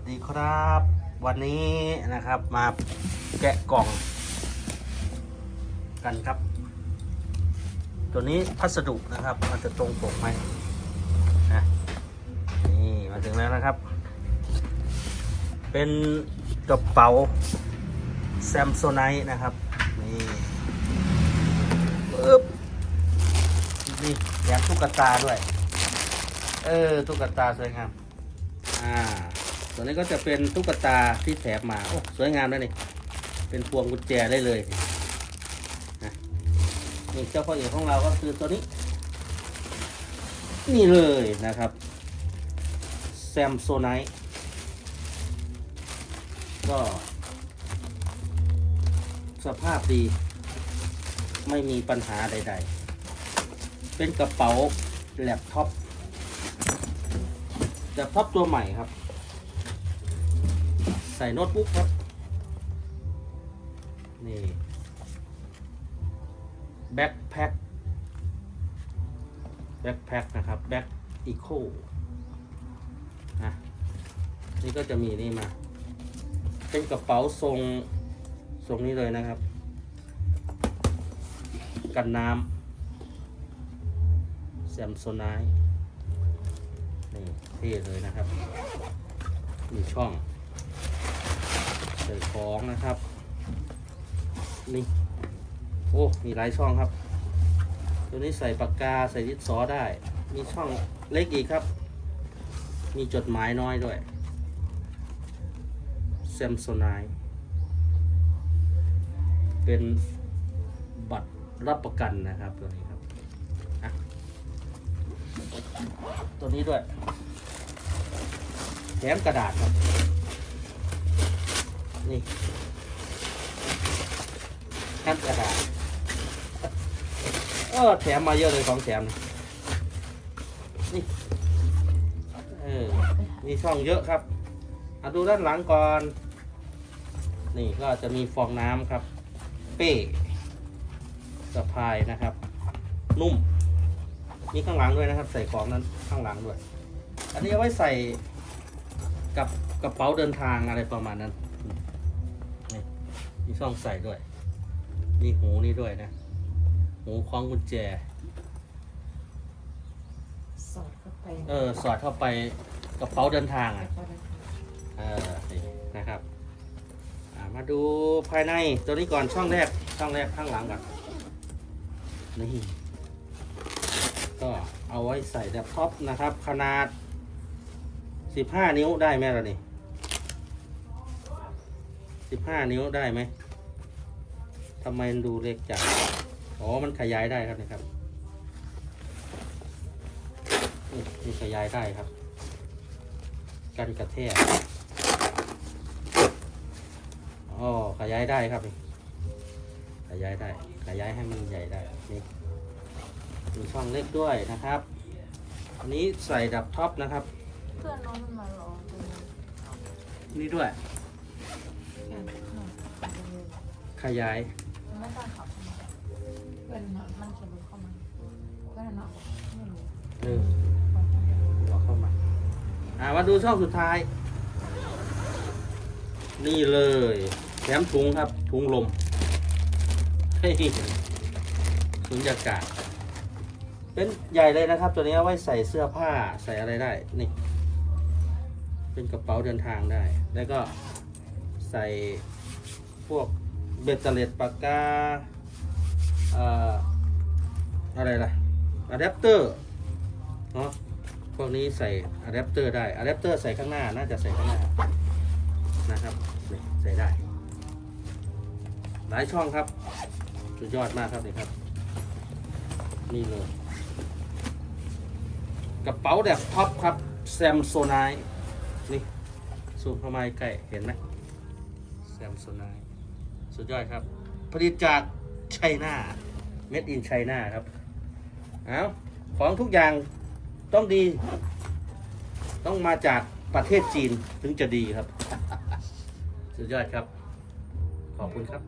วัสดีครับ วันนี้นะครับมาแกะกล่อง กันครับ ตัวนี้พัสดุนะครับ มันจะตรงปกไหมนะนี่มาถึงแล้วนะครับ เป็นกระเป๋าแซมโซไนท์นะครับ นี่ปึ๊บนี่แถมตุ๊กตาด้วย เออตุ๊กตาสวยงามอ่า ตัวนี้ก็จะเป็นตุ๊กตาที่แถมมาโอ้สวยงามแล้วนี่ เป็นพวงกุญแจได้เลยนะนี่เจ้าพ่อเอกของเราก็คือตัวนี้ นี่เลยนะครับแซมโซไนท์ก็ สภาพดี ไม่มีปัญหาใด ๆ เป็นกระเป๋าแล็ปท็อปแล็ปท็อปตัวใหม่ครับ ใส่โน้ตบุ๊กครับ นี่แบ็คแพ็คแบ็คแพ็คนะครับแบ็คอีโคนะนี่ก็จะมีนี่มา เป็นกระเป๋าทรงทรงนี้เลยนะครับ กันน้ำแซมโซไนท์นี่เท่เลยนะครับ มีช่อง ส่ของนะครับ นี่ โอ้ มีหลายช่องครับ ตัวนี้ใส่ปากกาใส่ดินสอได้ มีช่องเล็กอีกครับ มีจดหมายน้อยด้วยแซมโซไนเป็นบัตรรับประกันนะครับตัวนี้ครับ ตัวนี้ด้วยแถมกระดาษครับ นี่แถมกระดาษเออแถมมาเยอะเลยของแถมนี่เออมีช่องเยอะครับเอาดูด้านหลังก่อน นี่ก็จะมีฟองน้ำครับ เป้สะพายนะครับ นุ่มมีข้างหลังด้วยนะครับ ใส่ของนั้นข้างหลังด้วย อันนี้เอาไว้ใส่กับกระเป๋าเดินทางอะไรประมาณนั้น มีช่องใส่ด้วย มีหูนี่ด้วยนะ หูคล้องกุญแจ สอดเข้าไปเออ สอดเข้าไปกระเป๋าเดินทางแล้อะวก็ได้เออนี่นะครับอ่ามาดูภายในตัวนี้ก่อนช่องแรก ช่องแรกข้างหลังก่อนนี่ก็เอาไว้ใส่แล็ปท็อปนะครับ ขนาด 15 นิ้วได้ไหมล่ะนี่ 15นิ้วได้ไหมทำไมมันดูเล็กจังอ๋อ มันขยายได้ครับนะครับนี่นี่ขยายได้ครับ กันกระแทกอ๋อขยายได้ครับนี่ขยายได้ ขยายให้มันใหญ่ได้ นี่มีช่องเล็กด้วยนะครับ อันนี้ใส่ดับท็อปนะครับ เพื่อนน้องมันมารอตรงนี้นี่ด้วย ขยายมันไม่กล้าขับเข้ามาเพื่อนเนาะมันขี่รถเข้ามาเพื่อนเนาะไม่รู้เออหัวเข้ามา อ่ามาดูช่องสุดท้าย นี่เลยแถมถุงครับ ถุงลมเฮ้ยสุญญากาศ เป็นใหญ่เลยนะครับ ตัวนี้เอาไว้ใส่เสื้อผ้าใส่อะไรได้ นี่ เป็นกระเป๋าเดินทางได้ แล้วก็ใส่พวก เบตเตอร์เลตปากกาอะไรล่ะอะแดปเตอร์เนาะพวกนี้ใส่อะแดปเตอร์ได้อะแดปเตอร์ใส่ข้างหน้าน่าจะใส่ข้างหน้านะครับนี่ใส่ได้ หลายช่องครับ สุดยอดมากครับนี่ครับ นี่เลยกระเป๋าแบบท็อปครับแซมโซไนนี่ซูมเข้ามาใกล้เห็นไหมแซมโซไน สุดยอดครับ ผลิตจากไชน่าเม็ดอินไชน่าครับเอาของทุกอย่างต้องดี ต้องมาจากประเทศจีนถึงจะดีครับ สุดยอดครับ ขอบคุณครับ